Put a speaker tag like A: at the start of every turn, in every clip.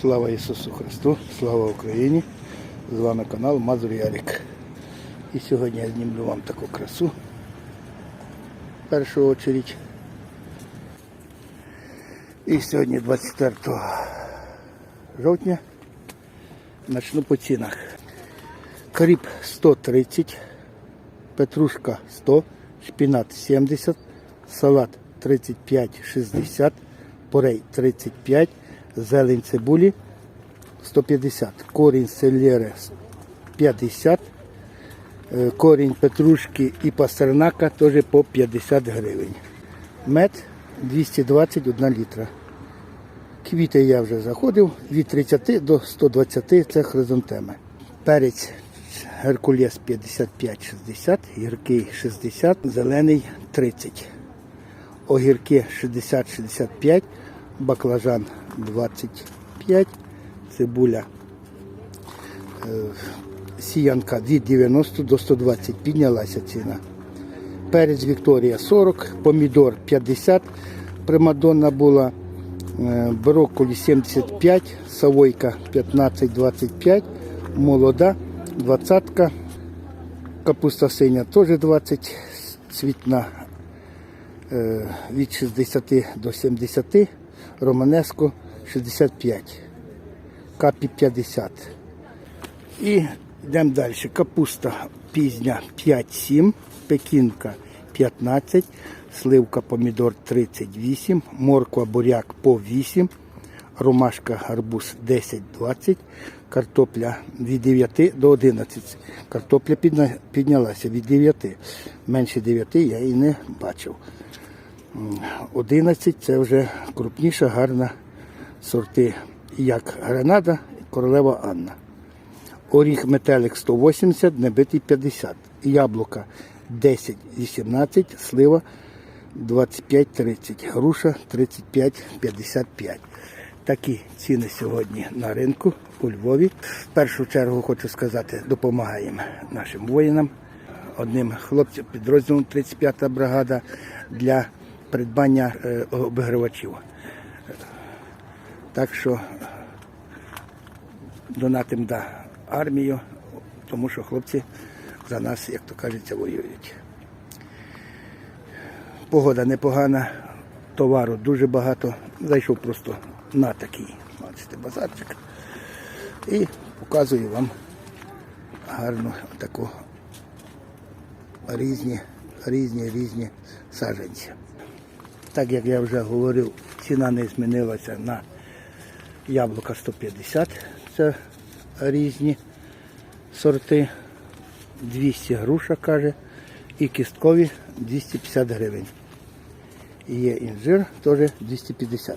A: Слава Ісусу Христу, слава Україні! З вами канал Мазур Ярик. І сьогодні я знімлю вам таку красу. В першу очередь. І сьогодні 24 жовтня начну по цінах. Кріп 130, петрушка 100, шпінат 70, салат 35-60, порей 35, зелень цибулі 150, корінь селери 50, е, корінь петрушки і пастернака теж по 50 гривень. Мед 221 літра. Квіти я вже заходив від 30 до 120 це хризантеми. Перець Геркулес 55-60, гіркий 60, зелений 30. Огірки 60-65, баклажан 25, цибуля сіянка від 90 до 120, піднялася ціна. Перець Вікторія 40, помідор 50, примадонна була, е, брокколі 75, савойка 15-25, молода 20, капуста синя теж 20, цвітна е, від 60 до 70, романеско 65, капі 50. І йдемо далі. Капуста пізня 5-7, пекінка 15, сливка помідор 38, морква буряк по 8, ромашка гарбуз 10-20, картопля від 9 до 11. Картопля піднялася від 9. Менше 9 я і не бачив. 11 це вже крупніша, гарна сорти, як Гренада і Королева Анна. Оріх метелик 180, небитий 50. Яблука 10-18, слива 25-30, груша 35-55. Такі ціни сьогодні на ринку у Львові. В першу чергу хочу сказати, допомагаємо нашим воїнам, одним хлопцям підрозділом 35-та бригада для придбання е, обігрівачів. Так що донатим да армію, тому що хлопці за нас, як то кажеться, воюють. Погода непогана, товару дуже багато. Зайшов просто на такий, бачите, базарчик. І показую вам гарну таку різні, різні, різні саджанці. Так як я вже говорив, ціна не змінилася на яблука 150, це різні сорти, 200 груша каже, і кісткові 250 гривень. Є інжир теж 250.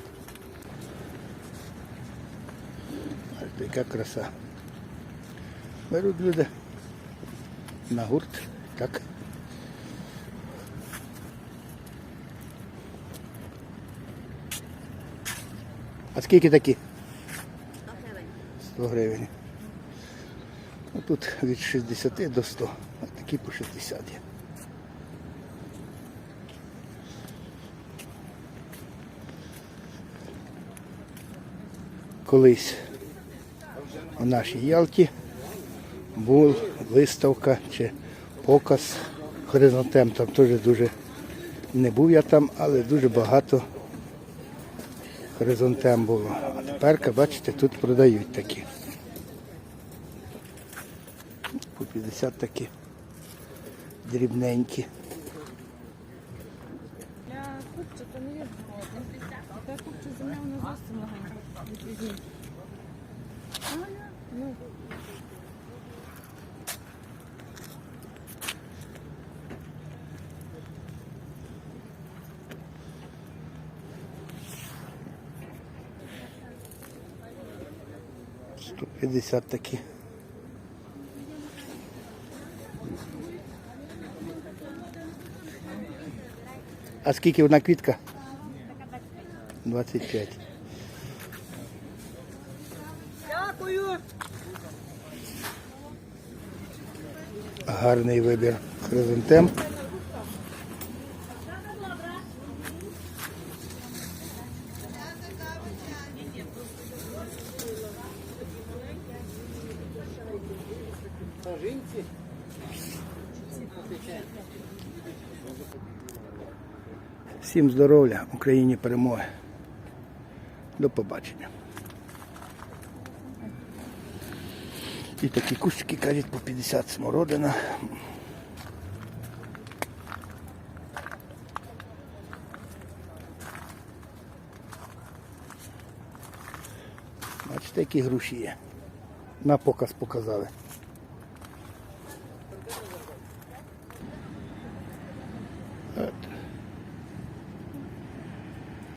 A: Ось яка краса. Беруть люди на гурт. Так. А скільки такі? 100 гривень. А тут від 60 до 100, а такі по 60 є. Колись у нашій Ялті була виставка чи показ хризантем. Там теж дуже не був я там, але дуже багато хризантем було. А тепер, бачите, тут продають такі. По 50 такі дрібненькі.
B: Для купчика не є згоден. Та купча земля вона зовсім легенька. Відвізіть. Ну,
A: 50 такі. А скільки одна квітка? 25.
B: Дякую.
A: Гарний вибір хризантем. Всім здоров'я, Україні перемоги. До побачення. І такі кущики кажуть по 50 смородина. Бачите, які груші є. На показ показали.